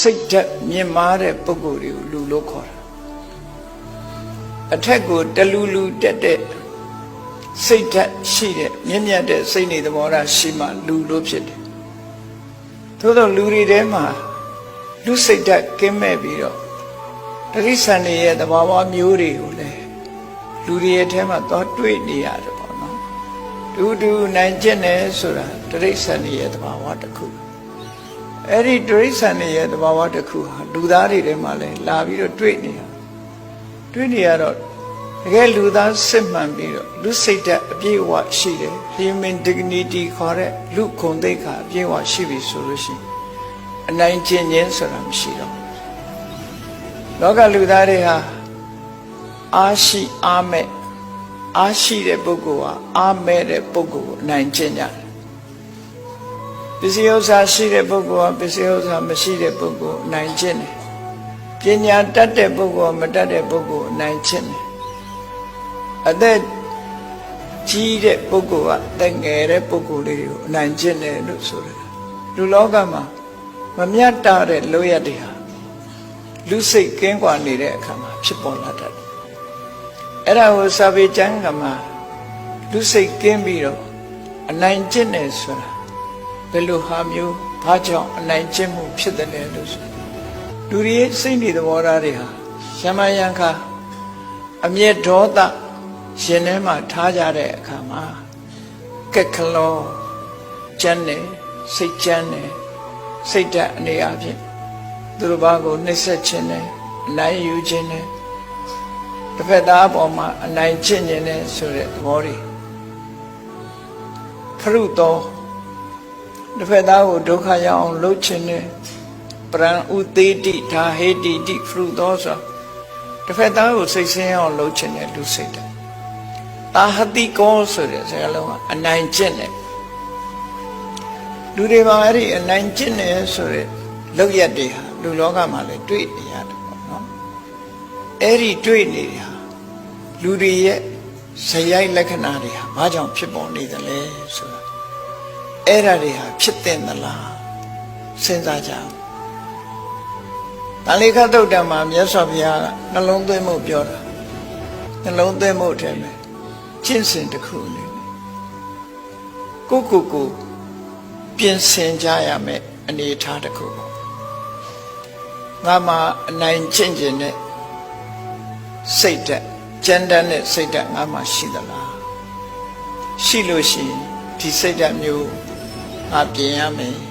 စိတ်ဓာတ်မြင့်မားတဲ့ပုဂ္ဂိုလ်တွေကိုလူလို့ခေါ်တာအထက်ကိုတလူလူတက်တဲ့စိတ်ဓာတ်ရှိတဲ့မြင့်မြတ်တဲ့စိတ်နေသဘောထားရှိမှလူလို့ဖြစ်တယ်သို့သောလူတွေထဲမှာလူစိတ်ဓာတ်ကင်းမဲ့ပြီးတော့တတိဆန်တွေရဲ့သဘာဝမျိုးတွေကိုလည်းလူတွေရဲ့ထဲမှာသွားတွေ့နေရတယ်ပေါ့နော်တူတူနိုင်ကျင့်တယ်ဆိုတာတတိဆန်တွေရဲ့သဘာဝတစ်ခု အဲ့ဒီတတိဆန်တွေရဲ့သဘာဝတစ်ခုဟာလူသားတွေထဲမှာလည်းလာပြီးတော့တွေ့နေရတွေ့နေရတော့တကယ်လူသားစစ်မှန်ပြီးတော့လူစိတ်ဓာတ်အပြည့်အဝရှိတယ် human dignity ခေါ်တဲ့လူခုံသိက္ခာအပြည့်အဝရှိပြီဆိုလို့ရှိရင်အနိုင်ကျင့်ခြင်းဆိုတာမရှိတော့ဘူးလောကလူသားတွေဟာအားရှိအားမဲ့အားရှိတဲ့ပုဂ္ဂိုလ်ဟာအားမဲ့တဲ့ပုဂ္ဂိုလ်ကိုအနိုင်ကျင့်ကြတယ် ပစ္စည်းဥစ္စာရှိတဲ့ပုဂ္ဂိုလ်ဟာပစ္စည်းဥစ္စာမရှိတဲ့ပုဂ္ဂိုလ်ကိုအနိုင်ကျင့်တယ်ပညာတတ်တဲ့ပုဂ္ဂိုလ်ကမတတ်တဲ့ပုဂ္ဂိုလ်ကိုအနိုင်ကျင့်တယ်အသက်ကြီးတဲ့ပုဂ္ဂိုလ်ကအသက်ငယ်တဲ့ပုဂ္ဂိုလ်လေးကိုအနိုင်ကျင့်တယ်လို့ဆိုတယ်လူလောကမှာမမြတ်တာတဲ့လောရတွေဟာလူစိတ်ကင်းကွာနေတဲ့အခါမှာဖြစ်ပေါ်လာတတ်တယ်အဲ့ဒါကိုစာပေကျမ်းကမှာလူစိတ်ကင်းပြီးတော့အနိုင်ကျင့်တယ်ဆိုတာ ဘယ်လိုဟာမျိုးဘာကြောင့်အနိုင်ကျင့်မှုဖြစ်တယ်လဲလို့ဆိုလူတွေရဲ့စိတ်နေသဘောထားတွေဟာရမယံခါအမျက်ဒေါသရှင်ထဲမှာထားကြတဲ့အခါမှာကက်ကလောကျန်းတယ်စိတ်ကျန်းတယ်စိတ်ဓာတ်အနေအချင်းသူတို့ဘာကိုနှိမ့်ဆက်ခြင်းနဲ့အနိုင်ယူခြင်းနဲ့တစ်ဖက်သားအပေါ်မှာအနိုင်ကျင့်ခြင်းနဲ့ဆိုတဲ့သဘောတွေခရုတော် တစ်ဖက်သားကိုဒုက္ခရောက်အောင်လုပ်ခြင်းနဲ့ပရံဥသေးတိဓာဟေတိတိခရုတော်ဆိုတစ်ဖက်သားကိုစိတ်ဆင်းအောင်လုပ်ခြင်းနဲ့လူစိတ်တယ်အာဟတိကောဆိုတဲ့စကားလုံးကအနိုင်ကျင့်တယ်လူတွေမှာအဲ့ဒီအနိုင်ကျင့်တယ်ဆိုတဲ့လောက်ရက်တွေဟာလူလောကမှာလည်းတွေ့နေရတယ်ပေါ့နော်အဲ့ဒီတွေ့နေတာလူတွေရဲ့ဇယိုက်လက္ခဏာတွေဟာဘာကြောင့်ဖြစ်ပေါ်နေသလဲဆိုတာ အဲ့ဒါတွေဟာဖြစ်တဲ့သလားစဉ်းစားကြအောင်တန်လေခတုတ်တံမှာမြတ်စွာဘုရားကနှလုံးသွင်းမှုပြောတာနှလုံးသွင်းမှုထဲမှာကျင့်စဉ်တစ်ခုအနေနဲ့ကိုကိုကိုပြင်ဆင်ကြရမယ်အနေအထားတစ်ခုပေါ့ငါမှအနိုင်ကျင့်ခြင်းနဲ့စိတ်ဓာတ်ကြမ်းတမ်းတဲ့စိတ်ဓာတ်ငါမှရှိသလားရှိလို့ရှိရင်ဒီစိတ်ဓာတ်မျိုး ငါပြင်ရမယ်